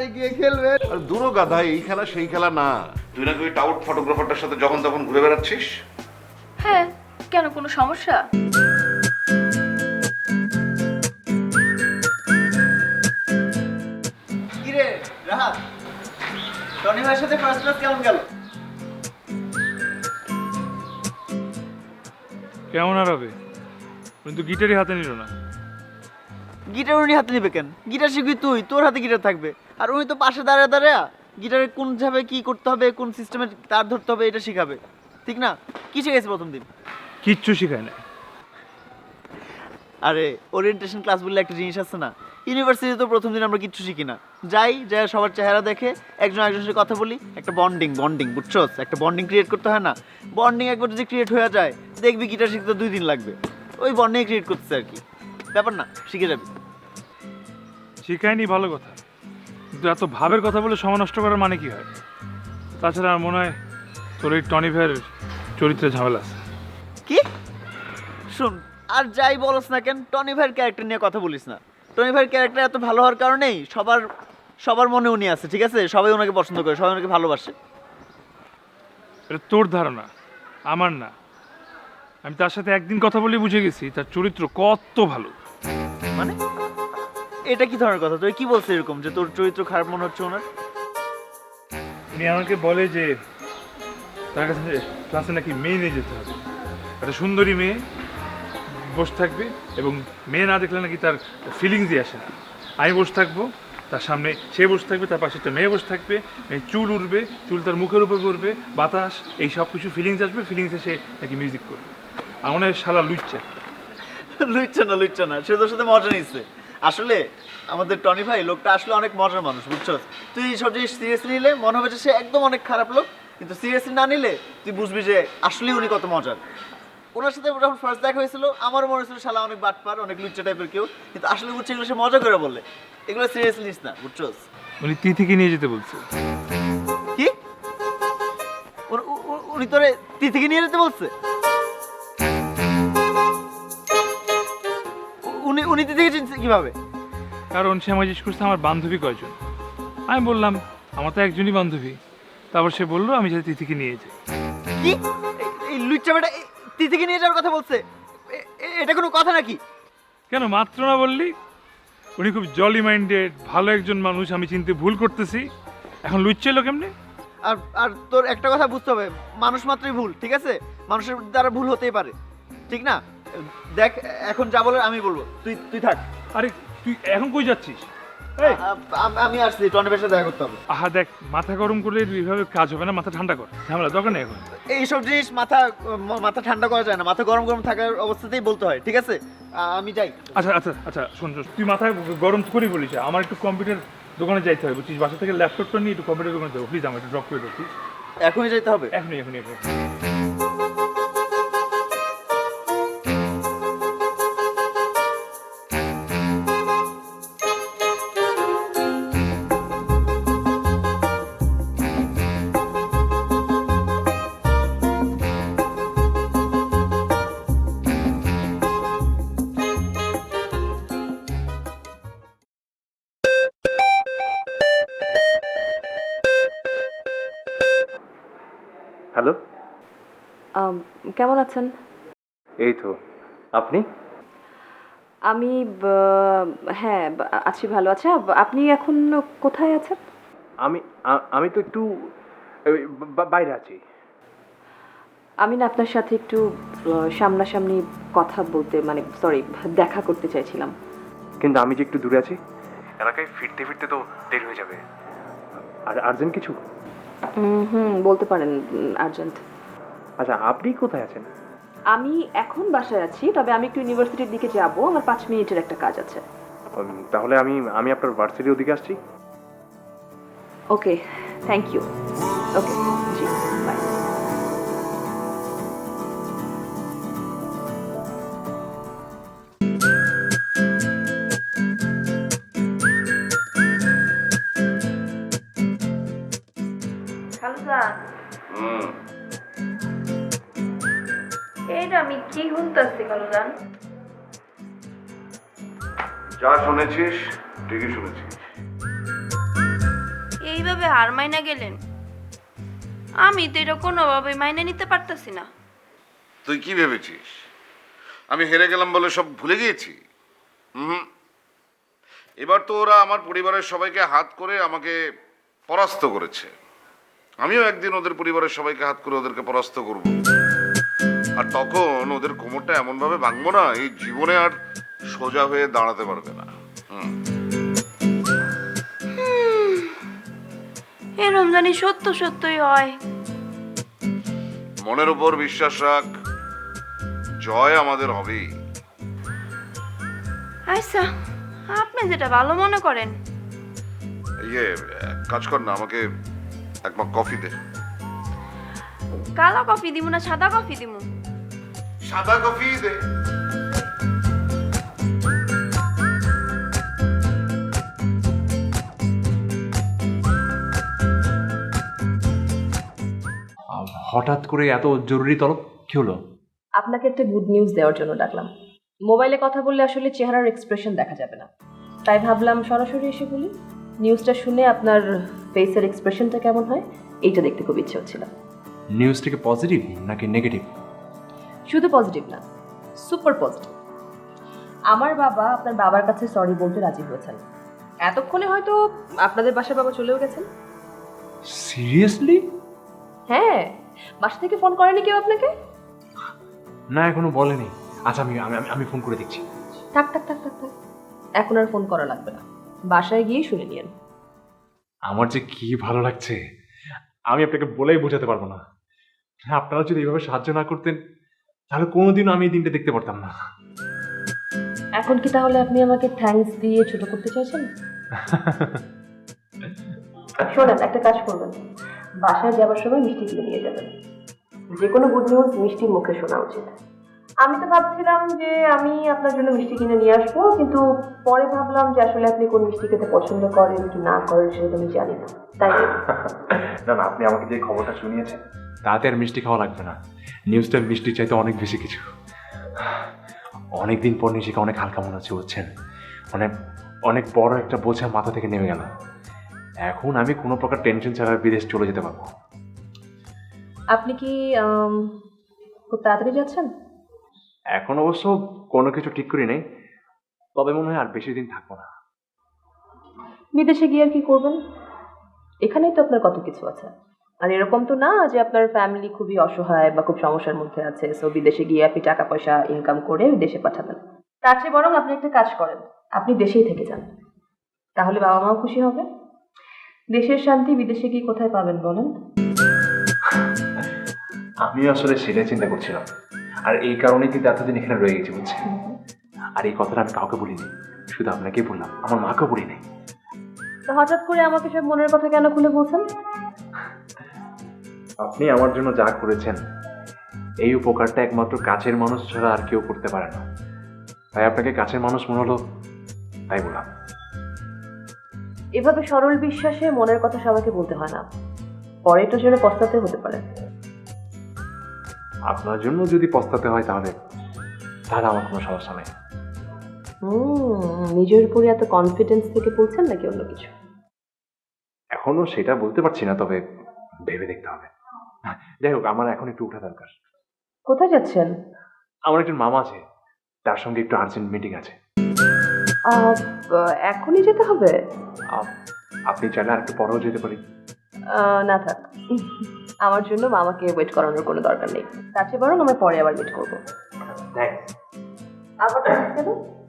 মাঠে গিয়ে খেলবে। আর দূরও গাধা এই খেলা সেই খেলা না। তুই নাকি ওই টাউট ফটোগ্রাফারটার সাথে যখন তখন ঘুরে বেড়াচ্ছিস? হ্যাঁ কেন কোনো সমস্যা? কিরে রাহাত টনি ভাইয়ের সাথে ফার্স্ট ক্লাস কেমন গেল? কেমন আর হবে? কিন্তু গিটারই হাতে নিল না। গিটার উনি হাতে নিবে কেন? গিটার শিখবি তুই তোর হাতে গিটার থাকবে। আর উনি তো পাশে দাঁড়ায় দাঁড়ায় গিটারে কোন ভাবে কি করতে হবে কোন সিস্টেমে তার ধরতে হবে এটা শিখাবে। ঠিক না? কি শিখেছে প্রথম দিন? কিচ্ছু শেখায় না আরে ওরিয়েন্টেশন ক্লাস বললে একটা জিনিস আছে না? ইউনিভার্সিটি তো প্রথম দিন আমরা কিচ্ছু শিখি না। যাই যাই সবার চেহারা দেখে একজন একজনের সাথে কথা বলি। একটা বন্ডিং বন্ডিং বুঝছোস? একটা বন্ডিং ক্রিয়েট করতে হয় না? বন্ডিং একবার যদি ক্রিয়েট হয়ে যায় দেখবি গিটার শিখতে দুই দিন লাগবে। ওই বন্ডিং ক্রিয়েট করতেছে আর কি। ব্যাপার না শিখে যাবি। শেখায়নি ভালো কথা। কিন্তু এত ভাবের কথা বলে সময় নষ্ট করার মানে কি হয়? তাছাড়া আমার মনে হয় তোর এই টনি ভাইয়ের চরিত্রে ঝামেলা আছে। কি? শুন আর যাই বলস না কেন টনি ভাইয়ের ক্যারেক্টার নিয়ে কথা বলিস না। টনি ভাইয়ের ক্যারেক্টার এত ভালো হওয়ার কারণেই সবার সবার মনে উনি আছে ঠিক আছে? সবাই ওনাকে পছন্দ করে সবাই ওনাকে ভালোবাসে। এটা তোর ধারণা আমার না। আমি তার সাথে একদিন কথা বলে বুঝে গেছি তার চরিত্র কত ভালো। মানে? এটা কি ধরনের কথা? তুই কি বলছিস এরকম যে তোর চরিত্র খারাপ মনে হচ্ছে ওনার? উনি আমাকে বলে যে তার কাছে ক্লাসে নাকি মেয়ে নিয়ে যেতে হবে। একটা সুন্দরী মেয়ে বসে থাকবে এবং মেয়ে না দেখলে নাকি তার ফিলিংসই আসে না। আমি বসে থাকব তার সামনে সে বসে থাকবে তার পাশে একটা মেয়ে বসে থাকবে চুল উঠবে চুল তার মুখের উপর পড়বে বাতাস এই সব কিছু ফিলিংস আসবে ফিলিংসে সে নাকি মিউজিক করবে। আমার শালা লুচ্চা। লুচ্ছা না লুচ্ছা না সে তোর সাথে মজা নিচ্ছে। আসলে আমাদের টনি ভাই লোকটা আসলে অনেক মজার মানুষ বুঝছ? তুই সব জিনিস সিরিয়াসলি নিলে মনে হবে যে সে একদম অনেক খারাপ লোক কিন্তু সিরিয়াসলি না নিলে তুই বুঝবি যে আসলে উনি কত মজার। ওনার সাথে যখন ফার্স্ট দেখা হয়েছিল আমার মনে হয়েছিল শালা অনেক বাটপার অনেক লুচ্চা টাইপের কেউ কিন্তু আসলে বুঝছে এগুলো সে মজা করে বলে এগুলো সিরিয়াসলি নিস না বুঝছ? উনি তিথিকে নিয়ে যেতে বলছে। কি? উনি- তোরে তিথিকে নিয়ে যেতে বলছে? উনি উনি তিথিকে চিনছে কীভাবে? কারণ সে আমাকে জিজ্ঞেস করছে আমার বান্ধবী কয়জন? আমি বললাম আমার তো একজনই বান্ধবী। তারপর সে বলল আমি যাতে তিথিকে নিয়ে যাই। কি? এই- লুচ্চা বেটা তিথিকে নিয়ে যাওয়ার কথা বলছে? এটা কোনো কথা নাকি? কেন মাত্র না বললি? উনি খুব জলি মাইন্ডেড ভালো একজন মানুষ আমি চিনতে ভুল করতেছি। এখন লুচ্ছিল কেমনে? আর আর তোর একটা কথা বুঝতে হবে মানুষ মাত্রই ভুল ঠিক আছে? মানুষের দ্বারা ভুল হতেই পারে ঠিক না? দেখ এখন যা বলার আমি বলব। তুই তুই থাক। আরে তুই এখন কই যাচ্ছিস? এই, আমি আসছি টনিবের সাথে দেখা করতে হবে। আহা দেখ মাথা গরম করলে এইভাবে কাজ হবে না মাথা ঠান্ডা কর। ঝামেলা দরকার নেই এখন। এইসব জিনিস মাথা মাথা ঠান্ডা করা যায় না। মাথা গরম গরম থাকার অবস্থাতেই বলতে হয় ঠিক আছে? আমি যাই। আচ্ছা আচ্ছা আচ্ছা শোন তুই মাথা গরম করি বলিস। আমার একটু কম্পিউটার দোকানে যাইতে হবে বুঝছিস? বাসা থেকে ল্যাপটপটা নিয়ে একটু কম্পিউটার দোকানে যাব। প্লিজ আমার একটু ড্রপ করে দেবো এখনই যেতে হবে? এখনই এখনই এখনই। আছেন? এই তো। আপনি? আমি হ্যাঁ আছি ভালো আছি। আপনি এখন কোথায় আছেন? আমি আমি তো একটু বাইরে আছি। আমি না আপনার সাথে একটু সামনাসামনি কথা বলতে মানে সরি দেখা করতে চাইছিলাম। কিন্তু আমি যে একটু দূরে আছি এলাকায় ফিরতে ফিরতে তো দেরি হয়ে যাবে। আর আর্জেন্ট কিছু? হুম বলতে পারেন আর্জেন্ট। আচ্ছা আপনি কোথায় আছেন? আমি এখন বাসায় আছি তবে আমি একটু ইউনিভার্সিটির দিকে যাব আমার পাঁচ মিনিটের একটা কাজ আছে। তাহলে আমি আমি আপনার ভার্সিটির ওদিকে আসছি। Okay thank you. ওকে। যা শুনেছিস ঠিকই শুনেছিস। এভাবে হার মাইনা গেলেন? আমি তো এটা কোনোভাবে মাইনে নিতে পারতেছি না। তুই কি ভেবেছিস? আমি হেরে গেলাম বলে সব ভুলে গিয়েছি? হুম এবার তো ওরা আমার পরিবারের সবাইকে হাত করে আমাকে পরাস্ত করেছে। আমিও একদিন ওদের পরিবারের সবাইকে হাত করে ওদেরকে পরাস্ত করব। আর তখন ওদের কোমরটা এমনভাবে ভাঙবো না এই জীবনে আর সোজা হয়ে দাঁড়াতে পারবে না। হুম। এরম জানি সত্য সত্যই হয়। মনের উপর বিশ্বাস রাখ জয় আমাদের হবেই। আচ্ছা আপনি যেটা ভালো মনে করেন। ইয়ে এক কাজ কর না আমাকে এক মগ কফি দে। কালো কফি দিব না সাদা কফি দিব সাদা কফি দে। হঠাৎ করে এত জরুরি তলব কি হলো? আপনাকে একটা গুড নিউজ দেওয়ার জন্য ডাকলাম। মোবাইলে কথা বললে আসলে চেহারার এক্সপ্রেশন দেখা যাবে না। তাই ভাবলাম সরাসরি এসে বলি নিউজটা শুনে আপনার ফেসের এক্সপ্রেশনটা কেমন হয় এইটা দেখতে খুব ইচ্ছে হচ্ছিল। নিউজটা কি পজিটিভ নাকি নেগেটিভ শুধু পজিটিভ না সুপার পজিটিভ আমার বাবা আপনার বাবার কাছে সরি বলতে রাজি হয়েছেন। এতক্ষণে হয়তো আপনাদের বাসার বাবা চলেও গেছেন। সিরিয়াসলি হ্যাঁ বাসা থেকে ফোন করেনি কেউ আপনাকে? না এখনও বলেনি। আচ্ছা আমি আমি আমি- ফোন করে দেখছি। থাক থাক থাক থাক থাক। এখন আর ফোন করা লাগবে না। বাসায় গিয়ে শুনে নিয়েন। আমার যে কি ভালো লাগছে আমি আপনাকে বলেই বোঝাতে পারব না। আপনারা যদি এইভাবে সাহায্য না করতেন তাহলে কোনোদিনও আমি এই দিনটা দেখতে পারতাম না। এখন কি তাহলে আপনি আমাকে থ্যাঙ্কস দিয়ে ছোট করতে চাইছেন? শোনেন একটা কাজ করবেন। বাসায় যাওয়ার সময় মিষ্টি কিনে নিয়ে যাবেন। যে কোনো গুড নিউজ মিষ্টির মুখে শোনা উচিত। আমি তো ভাবছিলাম যে আমি আপনার জন্য মিষ্টি কিনে নিয়ে আসব কিন্তু পরে ভাবলাম যে আসলে আপনি কোন মিষ্টি খেতে পছন্দ করেন কি না করেন সেটা আমি জানি না। তাই না না আপনি আমাকে যে খবরটা শুনিয়েছেন তাতে আর মিষ্টি খাওয়া লাগবে না। নিউজটা মিষ্টি চাইতে অনেক বেশি কিছু। অনেকদিন পর নিজেকে অনেক হালকা মনে হচ্ছে বুঝছেন? মানে অনেক বড় একটা বোঝা মাথা থেকে নেমে গেল। এখন আমি কোনো প্রকার টেনশন ছাড়া বিদেশ চলে যেতে পারব। আপনি কি খুব তাড়াতাড়ি যাচ্ছেন? এখন অবশ্য কোনো কিছু ঠিক করি নাই। তবে মনে হয় আর বেশি দিন থাকব না। বিদেশে গিয়ে আর কি করবেন? এখানেই তো আপনার কত কিছু আছে। আর এরকম তো না যে আপনার ফ্যামিলি খুবই অসহায় বা খুব সমস্যার মধ্যে আছে সো বিদেশে গিয়ে আপনি টাকা পয়সা ইনকাম করে দেশে পাঠাবেন। তার চেয়ে বরং আপনি একটা কাজ করেন আপনি দেশেই থেকে যান। তাহলে বাবা মাও খুশি হবে। দেশের শান্তি বিদেশে গিয়ে কোথায় পাবেন বলেন? আমি আসলে সেটাই চিন্তা করছিলাম। আর এই কারণে কিন্তু এতদিন এখানে রয়ে গেছি বুঝছেন? আর এই কথাটা আমি কাউকে বলিনি শুধু আপনাকেই বললাম। আমার মাকেও বলি নাই তো হঠাৎ করে আমাকে সব মনের কথা কেন খুলে বলছেন? আপনি আমার জন্য যা করেছেন এই উপকারটা একমাত্র কাছের মানুষ ছাড়া আর কেউ করতে পারে না। তাই আপনাকে কাছের মানুষ মনে হলো? তাই বললাম। এভাবে সরল বিশ্বাসে মনের কথা সবাইকে বলতে হয় না। পরে তো জন্য পস্তাতে হতে পারে। আপনার জন্য যদি পস্তাতে হয় তাহলে তাহলে আমার কোনো সমস্যা নেই। নিজের উপরে এত কনফিডেন্স থেকে বলছেন নাকি অন্য কিছু? এখনও সেটা বলতে পারছি না তবে ভেবে দেখতে হবে। যাই হোক আমার এখন একটু উঠা দরকার। কোথায় যাচ্ছেন? আমার একজন মামা আছে তার সঙ্গে একটু আর্জেন্ট মিটিং আছে। এখনই যেতে হবে? আপ- আপনি চাইলে আর একটু পরেও যেতে পারি। না থাক। আমার জন্য মামাকে ওয়েট করানোর কোনো দরকার নেই। তার চেয়ে বরং আমরা পরে আবার মিট করব।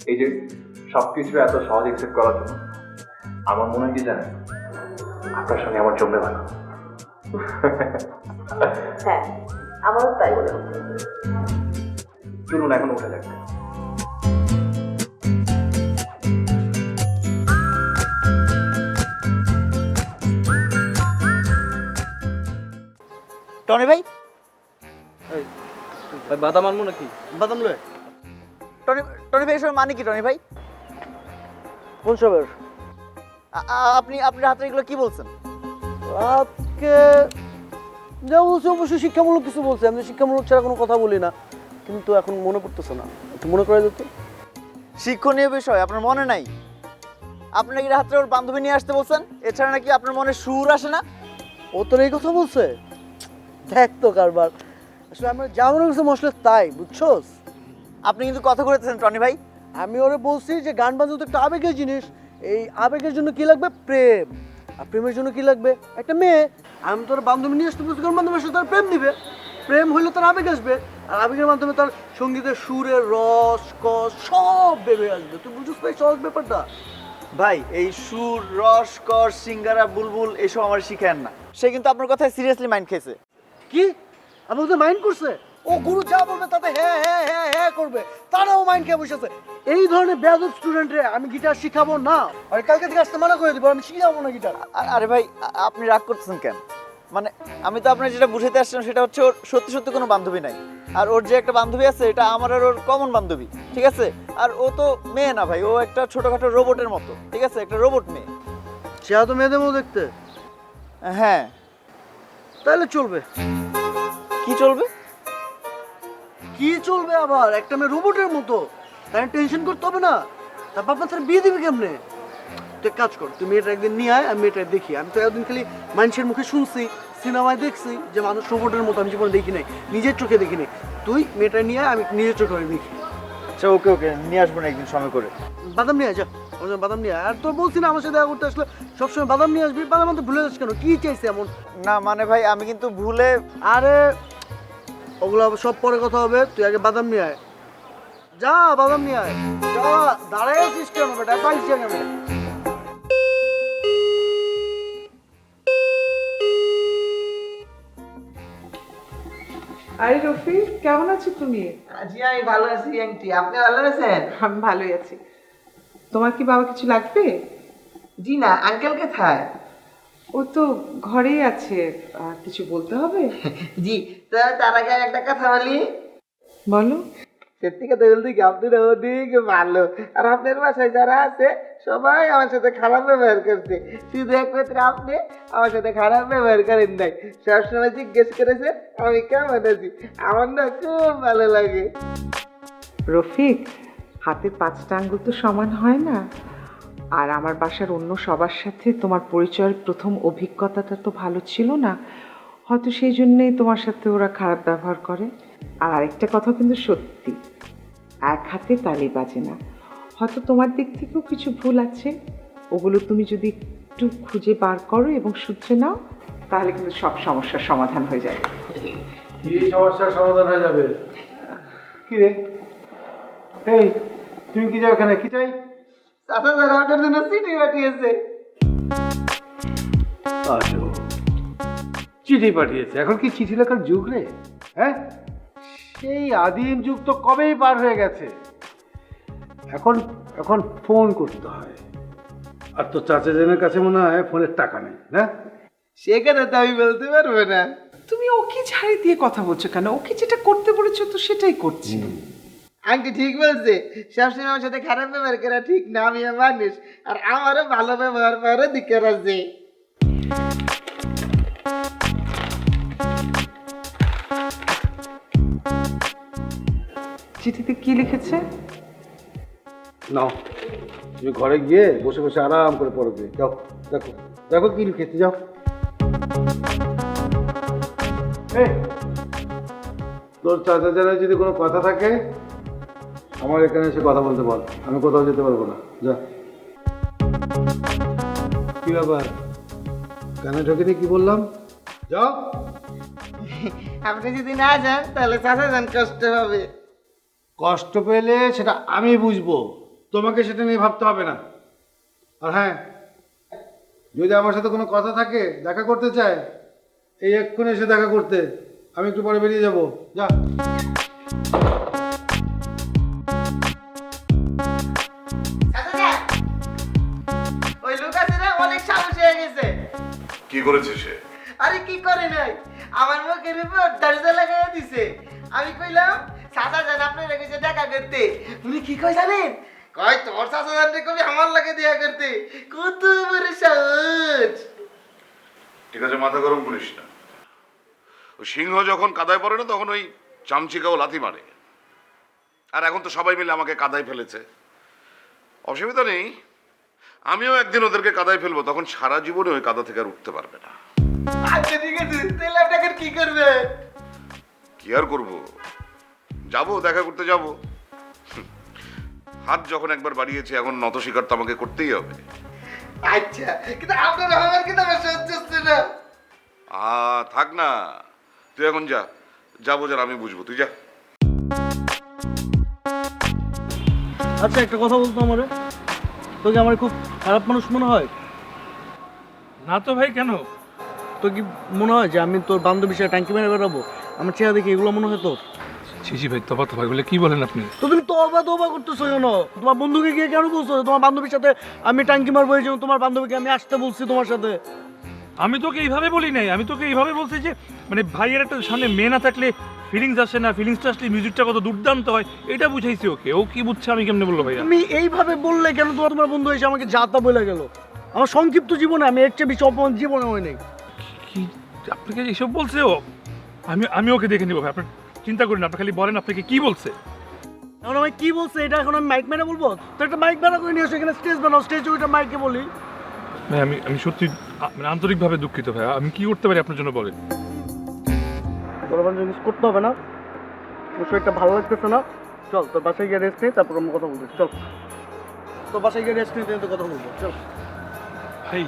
এই যে সব কিছু এত সহজ একসেপ্ট করার জন্য আমার মনে হয় কি জানেন? আপনার সঙ্গে আমার জমবে ভালো। হ্যাঁ আমারও তাই মনে হচ্ছে চলুন এখন উঠে যাক। টনি ভাই? ভাই বাদাম আনব নাকি? বাদাম লয়ে। টনি টনি ভাই এসব মানে কি টনি ভাই? কোন সবের? আপনি আপনার হাতে এগুলো কি বলছেন? আজকে যা বলছে অবশ্যই শিক্ষামূলক কিছু বলছে। আমি শিক্ষামূলক ছাড়া কোনো কথা বলি না। কিন্তু এখন মনে পড়তেছে না। একটু মনে করে দিত শিক্ষণীয় বিষয় আপনার মনে নাই? আপনি নাকি রাত্রে ওর বান্ধবী নিয়ে আসতে বলছেন? এছাড়া নাকি আপনার মনে সুর আসে না? ও তোর এই কথা বলছে। দেখ তো কারবার। আসলে আমি যা মনে করছে মশলা তাই বুঝছোস? আপনি কিন্তু কথা করেছেন টনি ভাই। আমি ওরে বলছি যে গান বাজনা তো একটা আবেগের জিনিস। এই আবেগের জন্য কি লাগবে? প্রেম। আর প্রেমের জন্য কি লাগবে? একটা মেয়ে। আমি তোর বান্ধবী নিয়ে আসতে বলছি বান্ধবের সাথে তার প্রেম দিবে প্রেম হইলে তার আবেগ আসবে, আর আবেগের মাধ্যমে তার সঙ্গীতের সুরের রস, কস সব বেবে আসবে। তুই বুঝছিস ভাই সহজ ব্যাপারটা? ভাই, এই সুর, রস কর সিঙ্গারা, বুলবুল, এসব আমার শিখেন না। সে কিন্তু আপনার কথায় সিরিয়াসলি মাইন্ড খেয়েছে। কি? আমাকে মাইন্ড করছে? ও গুরু যা বলবে তাতে হ্যাঁ হ্যাঁ হ্যাঁ হ্যাঁ করবে। তারাও মাইন্ড খেয়ে বসেছে এই ধরনের বেয়াদব স্টুডেন্টরে আমি গিটার শিখাবো না। আর কালকে থেকে আসতে মানা করে দিব আমি শিখাবো না গিটার আরে ভাই আপনি রাগ করতেছেন কেন? মানে আমি তো আপনার যেটা বুঝাতে আসছিলাম সেটা হচ্ছে ওর সত্যি সত্যি কোনো বান্ধবী নাই। আর ওর যে একটা বান্ধবী আছে এটা আমার আর ওর কমন বান্ধবী ঠিক আছে? আর ও তো মেয়ে না ভাই ও একটা ছোটখাটো রোবটের মতো ঠিক আছে? একটা রোবট মেয়ে। সে তো মেয়েদের মতো দেখতে? হ্যাঁ। তাহলে চলবে। কি চলবে? কি চলবে আবার? একটা মেয়ে রোবটের মতো। তাই টেনশন করতে হবে না। তার বাবা তার বিয়ে দিবি কেমনে? তুই এক কাজ কর তুই মেয়েটা একদিন নিয়ে আয় আমি মেয়েটা দেখি। আমি তো একদিন খালি মানুষের মুখে শুনছি সিনেমায় দেখছি যে মানুষ রোবটের মতো আমি জীবনে দেখি নাই নিজের চোখে দেখি নাই। তুই মেয়েটা নিয়ে আয় আমি নিজের চোখে আমি দেখি। আচ্ছা ওকে ওকে নিয়ে আসব না একদিন সময় করে। বাদাম নিয়ে আয় যা আমার জন্য বাদাম নিয়ে। আর তোর বলছি না আমার সাথে দেখা করতে আসলে সবসময় বাদাম নিয়ে আসবি বাদাম তো ভুলে যাস কেন? কি চাইছে এমন? না মানে ভাই আমি কিন্তু ভুলে আরে ওগুলো আবার সব পরে কথা হবে তুই আগে বাদাম নিয়ে আয়। যা বাদাম নিয়ে আয়। যা দাঁড়ায় আছিস কেন বেটা পাইছি কেন আরে রফি কেমন আছো তুমি? জি আমি ভালো আছি আন্টি আপনি ভালো আছেন? আমি ভালোই আছি। তোমার কি বাবা কিছু লাগবে? জি না আঙ্কেল কোথায় ও তো ঘরেই আছে আর কিছু বলতে হবে? জি তো তার আগে একটা কথা বলি। বলো। সত্যি কথা বলতে কি আপনার অনেক ভালো। আর আপনার বাসায় যারা আছে সবাই আমার সাথে খারাপ ব্যবহার করছে। শুধু একমাত্র আপনি আমার সাথে খারাপ ব্যবহার করেন নাই। সবসময় জিজ্ঞেস করেছেন আমি কেমন আছি? আমার না খুব ভালো লাগে। রফিক হাতে পাঁচটা আঙ্গুল তো সমান হয় না। আর আমার বাসার অন্য সবার সাথে তোমার পরিচয়ের প্রথম অভিজ্ঞতাটা তো ভালো ছিল না। হয়তো সেই জন্যেই তোমার সাথে ওরা খারাপ ব্যবহার করে। আর আরেকটা কথা কিন্তু সত্যি, এক হাতে তালি বাজে না। হয়তো তোমার দিক থেকেও কিছু ভুল আছে। ওগুলো তুমি যদি একটু খুঁজে বার করো এবং সূত্রে নাও, তাহলে কিন্তু সব সমস্যার সমাধান হয়ে যাবে। সমস্যার সমাধান হয়ে যাবে? কি রে? এই, তুমি কি যাও এখানে? কি চাই? চাচা যারা আপনার জন্য চিঠি পাঠিয়েছে। আসো চিঠি পাঠিয়েছে। এখন কি চিঠি লেখার যুগ রে? হ্যাঁ? সেই আদিম যুগ তো কবেই পার হয়ে গেছে? এখন এখন ফোন করতে হয়। আর তো চাচা জনের কাছে মনে হয় ফোনের টাকা নেই না? সেখানে তো আমি বলতে পারব না। তুমি ওকে ঝাড়ি দিয়ে কথা বলছো কেন? ওকে যেটা করতে বলেছ তো সেটাই করছি। আন্টি ঠিক বলছে সবসময় আমার সাথে খারাপ ব্যবহার করা ঠিক না আমি মানুষ আর আমারও ভালো ব্যবহার করার দিকের আছে। চিঠিতে কি লিখেছে? নাও তুমি ঘরে গিয়ে বসে বসে আরাম করে পড়বে যাও দেখো দেখো কি লিখেছে যাও। এই, তোর চাচা জানায় যদি কোনো কথা থাকে আমার এখানে এসে কথা বলতে বল। আমি কোথাও যেতে পারব না। যা। কি ব্যাপার? কানে ঢোকেনি কি বললাম? যাও। আপনি যদি না যান তাহলে চাচা যান কষ্ট হবে। কষ্ট পেলে সেটা আমি বুঝব। তোমাকে সেটা নিয়ে ভাবতে হবে না। আর হ্যাঁ যদি আমার সাথে কোনো কথা থাকে দেখা করতে চায় এই এক্ষুনি এসে দেখা করতে। আমি একটু পরে বেরিয়ে যাব। যা। কি করেছে সে? আরে কি করে নাই? আমার মুখের উপর দরজা লাগাই দিছে। আমি কইলাম চাচা যান আপনার রেখেছে দেখা করতে। উনি কি কই জানেন? কয় তোর যান রে কবি আমার লাগে দেখা করতে। কত বড় সাহস! ঠিক আছে মাথা গরম করিস না। সিংহ যখন কাদায় পড়ে না তখন ওই চামচিকাও লাথি মারে। আর এখন তো সবাই মিলে আমাকে কাদায় ফেলেছে। অসুবিধা নেই। আমিও একদিন ওদেরকে কাদায় ফেলব তখন সারা জীবনে ওই কাদা থেকে আর উঠতে পারবে না। আচ্ছা ঠিক আছে তাহলে আপনাকে কি করবে? কি আর করব? যাব দেখা করতে যাব। হাত যখন একবার বাড়িয়েছে এখন নত শিকার তো আমাকে করতেই হবে। আচ্ছা কিন্তু আপনার আমার কিন্তু আমার সহ্য হচ্ছে না। আ থাক না তুই এখন যা যাব যার আমি বুঝব তুই যা। আচ্ছা একটা কথা বলতো আমারে? তোকে আমার খুব খারাপ মানুষ মনে হয়? না তো ভাই কেন? তো কি মনে হয় যে আমি তোর বান্ধবীর সাথে ট্যাঙ্কি মেরে বেড়াবো আমার চেহারা দেখি এগুলো মনে হয় তোর? ছিছি ভাই তফা তফা বলে কি বলেন আপনি? তো তুমি তবা তবা করতেছো কেন? তোমার বন্ধুকে গিয়ে কেন বলছো? তোমার বান্ধবীর সাথে আমি ট্যাঙ্কি মারবো এই জন্য তোমার বান্ধবীকে আমি আসতে বলছি তোমার সাথে। আমি তোকে এইভাবে বলি নাই আমি তোকে এইভাবে বলছি যে মানে ভাইয়ের একটা সামনে মেয়ে না থাকলে ফিলিংস আসে না ফিলিংসটা আসলে মিউজিকটা কত দুর্দান্ত হয় এটা বুঝাইছি ওকে। ও কি বুঝছে আমি কেমনে বলল ভাইয়া? তুমি এইভাবে বললে কেন তোমার তোমার বন্ধু এসে আমাকে যাতা বলে গেল? আমার সংক্ষিপ্ত জীবনে আমি এর চেয়ে বেশি অপমান জীবনে হয় নাই। কি? আপনাকে এইসব বলছে ও? আমি আমি ওকে দেখে নিবো ভাই আপনার চিন্তা করেন আপনি খালি বলেন আপনাকে কি বলছে। এখন আমি কি বলছে এটা এখন আমি মাইক মেরে বলব? তো একটা মাইক বানা করে নিয়ে এসে এখানে স্টেজ বানাও স্টেজ ওইটা মাইকে বলি। ভাই আমি আমি সত্যি আ- মানে আন্তরিকভাবে দুঃখিত ভাই আমি কি করতে পারি আপনার জন্য বলেন? তোর আমার জিনিস করতে হবে না। তোর শরীরটা ভালো লাগতেছে না। চল তোর বাসায় গিয়ে রেস্ট নিই তারপর আমরা কথা বলব। চল। তোর বাসায় গিয়ে রেস্ট নিতে তো কথা বলব। চল। ভাই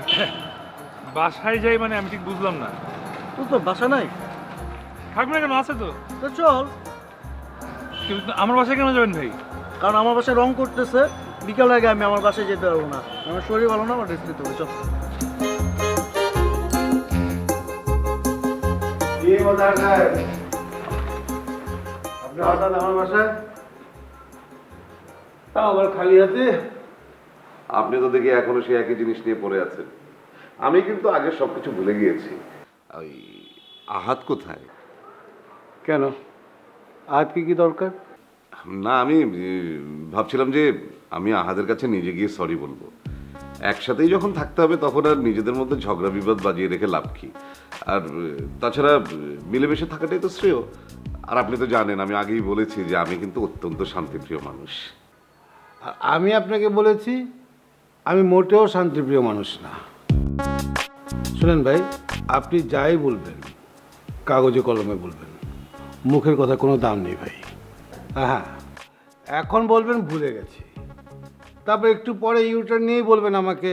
বাসায় যাই মানে আমি ঠিক বুঝলাম না। তুই তো বাসা নাই। থাকবে না কেন আছে তো। তো চল। কিন্তু আমার বাসায় কেন যাবেন ভাই? কারণ আমার বাসায় রং করতেছে। বিকাল আগে আমি আমার বাসায় যেতে পারব না। আমার শরীর ভালো না আমার রেস্ট নিতে হবে। চল। আপনি হঠাৎ আমার বাসায়? তাও আবার খালি হাতে? আপনি তো দেখি এখনও সেই একই জিনিস নিয়ে পড়ে আছেন। আমি কিন্তু আগে সবকিছু ভুলে গিয়েছি। ওই আহাত কোথায়? কেন? আজ কি কি দরকার? না আমি ভাবছিলাম যে আমি আহাদের কাছে নিজে গিয়ে সরি বলব। একসাথেই যখন থাকতে হবে, তখন আর নিজেদের মধ্যে ঝগড়া বিবাদ বাজিয়ে রেখে লাভ কি? আর তাছাড়া মিলেমিশে থাকাটাই তো শ্রেয়। আর আপনি তো জানেন, আমি আগেই বলেছি যে আমি কিন্তু অত্যন্ত শান্তিপ্রিয় মানুষ। আর আমি আপনাকে বলেছি, আমি মোটেও শান্তিপ্রিয় মানুষ না। শুনেন ভাই, আপনি যাই বলবেন, কাগজে কলমে বলবেন, মুখের কথা কোনো দাম নেই ভাই। হ্যাঁ এখন বলবেন ভুলে গেছি। তারপর একটু পরে ইউটার্ন নিয়েই বলবেন আমাকে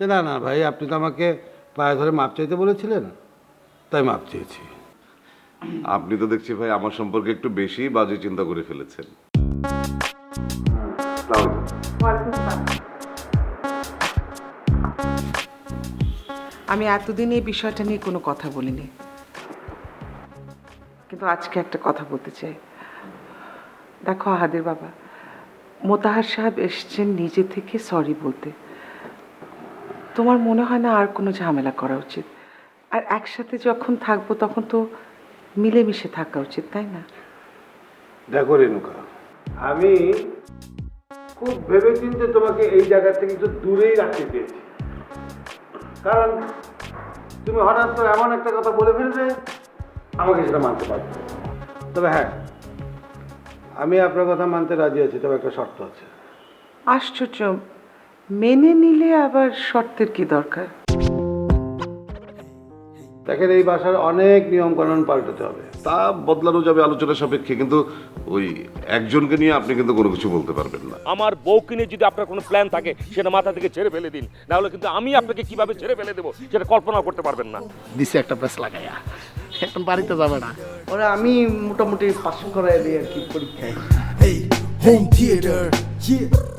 যে না না ভাই আপনি তো আমাকে পায়ে ধরে মাপ চাইতে বলেছিলেন। তাই মাপ চেয়েছি। আপনি তো দেখছি ভাই আমার সম্পর্কে একটু বেশি বাজে চিন্তা করে ফেলেছেন। আমি এতদিন এই বিষয়টা নিয়ে কোনো কথা বলিনি। কিন্তু আজকে একটা কথা বলতে চাই। দেখো আহাদের বাবা মোতাহার সাহেব এসছেন নিজে থেকে সরি বলতে। তোমার মনে হয় না আর কোনো ঝামেলা করা উচিত? আর একসাথে যখন থাকব তখন তো মিলেমিশে থাকা উচিত, তাই না? দেখো রেণুকা, আমি খুব ভেবেচিন্তে তোমাকে এই জায়গা থেকে একটু দূরেই রাখতে চেয়েছি কারণ তুমি হঠাৎ করে এমন একটা কথা বলে ফেলবে আমাকে সেটা মানতে পারবে তবে হ্যাঁ আমি আপনার কথা মানতে রাজি আছি তবে একটা শর্ত আছে। আশ্চর্য। মেনে নিলে আবার শর্তের কি দরকার? দেখেন এই বাসার অনেক নিয়ম কানুন পাল্টাতে হবে। তা বদলানো যাবে আলোচনা সাপেক্ষে কিন্তু ওই একজনকে নিয়ে আপনি কিন্তু কোনো কিছু বলতে পারবেন না। আমার বউকে নিয়ে যদি আপনার কোনো প্ল্যান থাকে সেটা মাথা থেকে ছেড়ে ফেলে দিন। না হলে কিন্তু আমি আপনাকে কীভাবে ছেড়ে ফেলে দেবো সেটা কল্পনা করতে পারবেন না। দিছে একটা প্রেস লাগাইয়া এখন বাড়িতে যাবে না ওরা আমি মোটামুটি পাস করাই দিই আর কি পরীক্ষায় এই থিয়েটার.